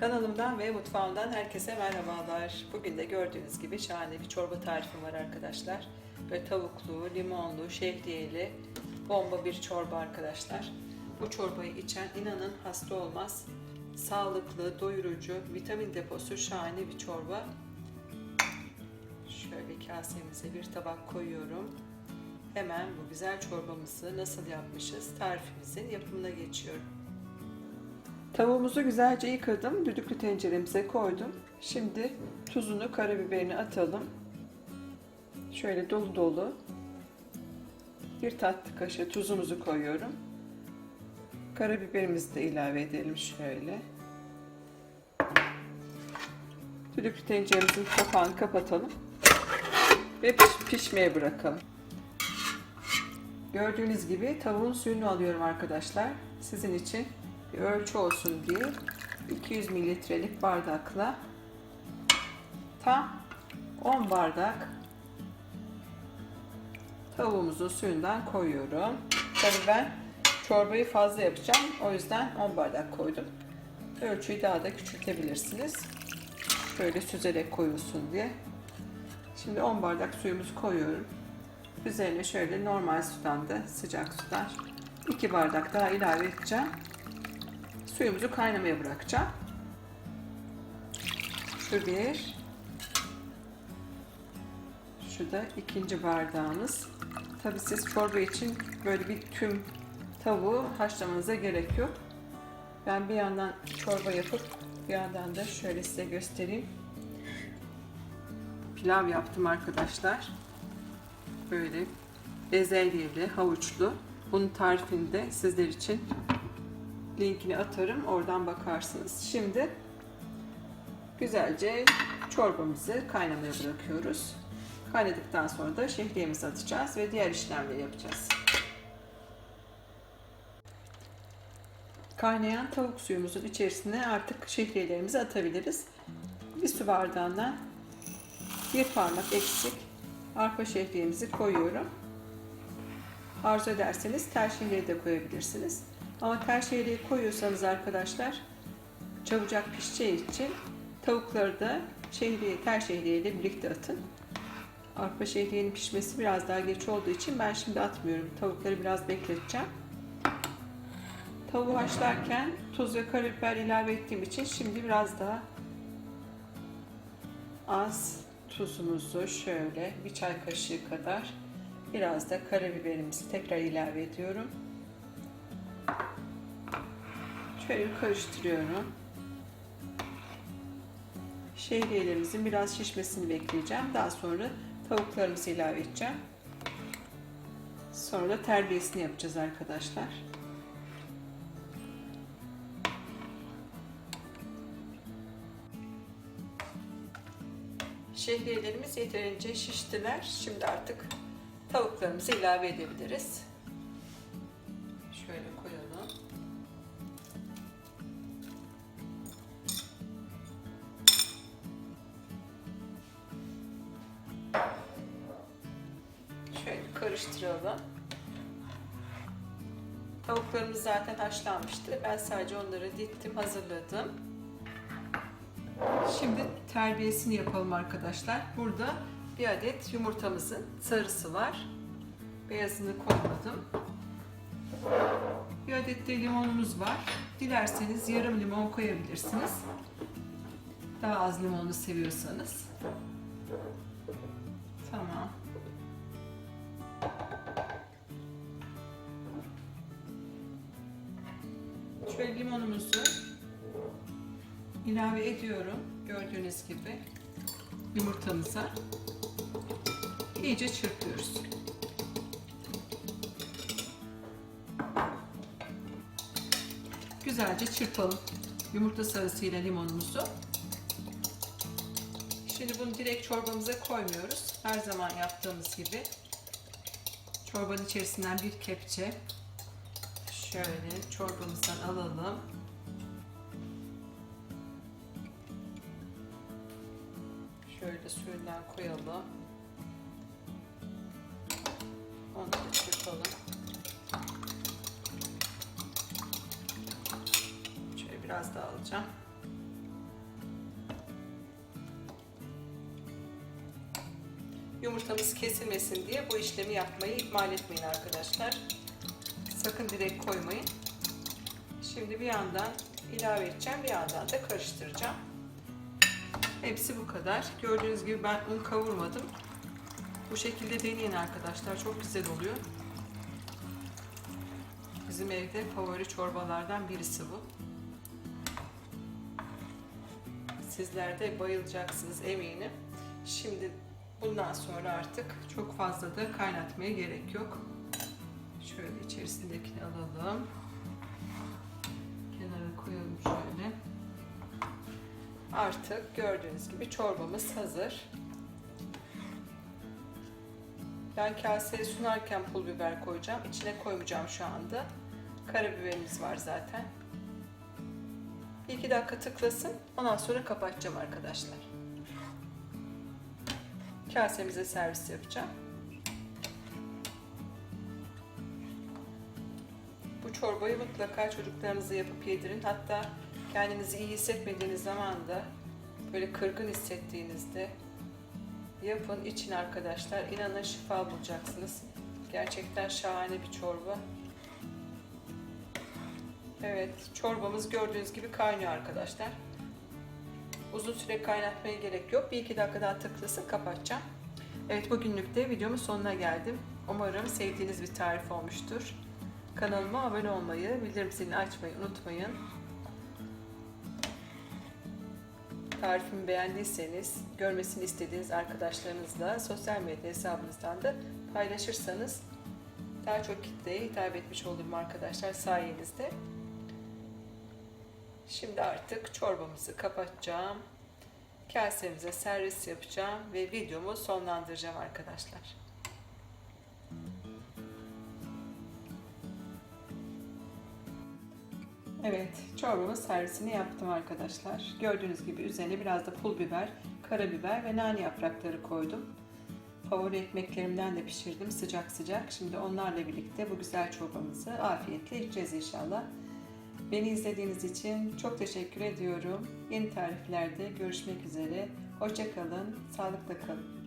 Kanalımdan ve mutfağımdan herkese merhabalar. Bugün de gördüğünüz gibi şahane bir çorba tarifim var arkadaşlar. Böyle tavuklu, limonlu, şehriyeli, bomba bir çorba arkadaşlar. Bu çorbayı içen inanın hasta olmaz. Sağlıklı, doyurucu, vitamin deposu şahane bir çorba. Şöyle kasemize bir tabak koyuyorum. Hemen bu güzel çorbamızı nasıl yapmışız tarifimizin yapımına geçiyorum. Tavuğumuzu güzelce yıkadım. Düdüklü tenceremize koydum. Şimdi tuzunu, karabiberini atalım. Şöyle dolu dolu. Bir tatlı kaşığı tuzumuzu koyuyorum. Karabiberimizi de ilave edelim şöyle. Düdüklü tenceremizin kapağını kapatalım. Ve piş- pişmeye bırakalım. Gördüğünüz gibi tavuğun suyunu alıyorum arkadaşlar. Sizin için bir ölçü olsun diye 200 mililitrelik bardakla tam 10 bardak tavuğumuzun suyundan koyuyorum. Tabii ben çorbayı fazla yapacağım. O yüzden 10 bardak koydum. Ölçüyü daha da küçültebilirsiniz. Şöyle süzerek koyulsun diye. Şimdi 10 bardak suyumuzu koyuyorum. Üzerine şöyle normal sudan da sıcak sudan 2 bardak daha ilave edeceğim. Suyumuzu kaynamaya bırakacağım. Şu bir. Şu da ikinci bardağımız. Tabi siz çorba için böyle bir tüm tavuğu haşlamanıza gerek yok. Ben bir yandan çorba yapıp bir yandan da şöyle size göstereyim. Pilav yaptım arkadaşlar. Böyle bezelyeli, havuçlu. Bunun tarifini de sizler için linkini atarım. Oradan bakarsınız. Şimdi güzelce çorbamızı kaynamaya bırakıyoruz. Kaynadıktan sonra da şehriyemizi atacağız ve diğer işlemleri yapacağız. Kaynayan tavuk suyumuzun içerisine artık şehriyelerimizi atabiliriz. Bir su bardağına bir parmak eksik arpa şehriyemizi koyuyorum. Arzu ederseniz tel şehriye de koyabilirsiniz. Ama tel şehriye koyuyorsanız arkadaşlar çabucak pişeceği için tavukları da şehriye, tel şehriye ile birlikte atın. Arpa şehriyenin pişmesi biraz daha geç olduğu için ben şimdi atmıyorum. Tavukları biraz bekleteceğim. Tavuğu haşlarken tuz ve karabiber ilave ettiğim için şimdi biraz daha az tuzumuzu şöyle bir çay kaşığı kadar biraz da karabiberimizi tekrar ilave ediyorum. Şöyle karıştırıyorum. Şehriyelerimizin biraz şişmesini bekleyeceğim. Daha sonra tavuklarımızı ilave edeceğim. Sonra da terbiyesini yapacağız arkadaşlar. Şehriyelerimiz yeterince şiştiler. Şimdi artık tavuklarımızı ilave edebiliriz. Şöyle koyalım. Karıştıralım. Tavuklarımız zaten haşlanmıştı. Ben sadece onları dittim, hazırladım. Şimdi terbiyesini yapalım arkadaşlar. Burada bir adet yumurtamızın sarısı var. Beyazını koymadım. Bir adet de limonumuz var. Dilerseniz yarım limon koyabilirsiniz. Daha az limonlu seviyorsanız. Şöyle limonumuzu ilave ediyorum. Gördüğünüz gibi yumurtamıza iyice çırpıyoruz. Güzelce çırpalım yumurta sarısıyla limonumuzu. Şimdi bunu direkt çorbamıza koymuyoruz. Her zaman yaptığımız gibi çorbanın içerisinden bir kepçe Şöyle çorbamızdan alalım. Şöyle suyundan koyalım. Onu da çırpalım. Şöyle biraz daha alacağım. Yumurtamız kesilmesin diye bu işlemi yapmayı ihmal etmeyin arkadaşlar. Sakın direkt koymayın. Şimdi bir yandan ilave edeceğim, bir yandan da karıştıracağım. Hepsi bu kadar. Gördüğünüz gibi ben un kavurmadım. Bu şekilde deneyin arkadaşlar. Çok güzel oluyor. Bizim evde favori çorbalardan birisi bu. Sizler de bayılacaksınız eminim. Şimdi bundan sonra artık çok fazla da kaynatmaya gerek yok. Şöyle içerisindekini alalım. Kenara koyalım şöyle. Artık gördüğünüz gibi çorbamız hazır. Ben kaseye sunarken pul biber koyacağım. İçine koymayacağım şu anda. Karabiberimiz var zaten. Bir iki dakika tıklasın. Ondan sonra kapatacağım arkadaşlar. Kasemize servis yapacağım. Çorbayı mutlaka çocuklarınıza yapıp yedirin. Hatta kendinizi iyi hissetmediğiniz zaman da böyle kırgın hissettiğinizde yapın için arkadaşlar. İnanın şifa bulacaksınız. Gerçekten şahane bir çorba. Evet, çorbamız gördüğünüz gibi kaynıyor arkadaşlar. Uzun süre kaynatmaya gerek yok. Bir iki dakika daha tıklasın kapatacağım. Evet bugünlük de videomun sonuna geldim. Umarım sevdiğiniz bir tarif olmuştur. Kanalıma abone olmayı, bildirim zilini açmayı unutmayın. Tarifimi beğendiyseniz, görmesini istediğiniz arkadaşlarınızla sosyal medya hesabınızdan da paylaşırsanız daha çok kitleye hitap etmiş olurum arkadaşlar sayenizde. Şimdi artık çorbamızı kapatacağım. Kasemize servis yapacağım ve videomu sonlandıracağım arkadaşlar. Evet, çorbamın servisini yaptım arkadaşlar. Gördüğünüz gibi üzerine biraz da pul biber, karabiber ve nane yaprakları koydum. Favori ekmeklerimden de pişirdim sıcak sıcak. Şimdi onlarla birlikte bu güzel çorbamızı afiyetle içeceğiz inşallah. Beni izlediğiniz için çok teşekkür ediyorum. Yeni tariflerde görüşmek üzere. Hoşçakalın, sağlıkla kalın.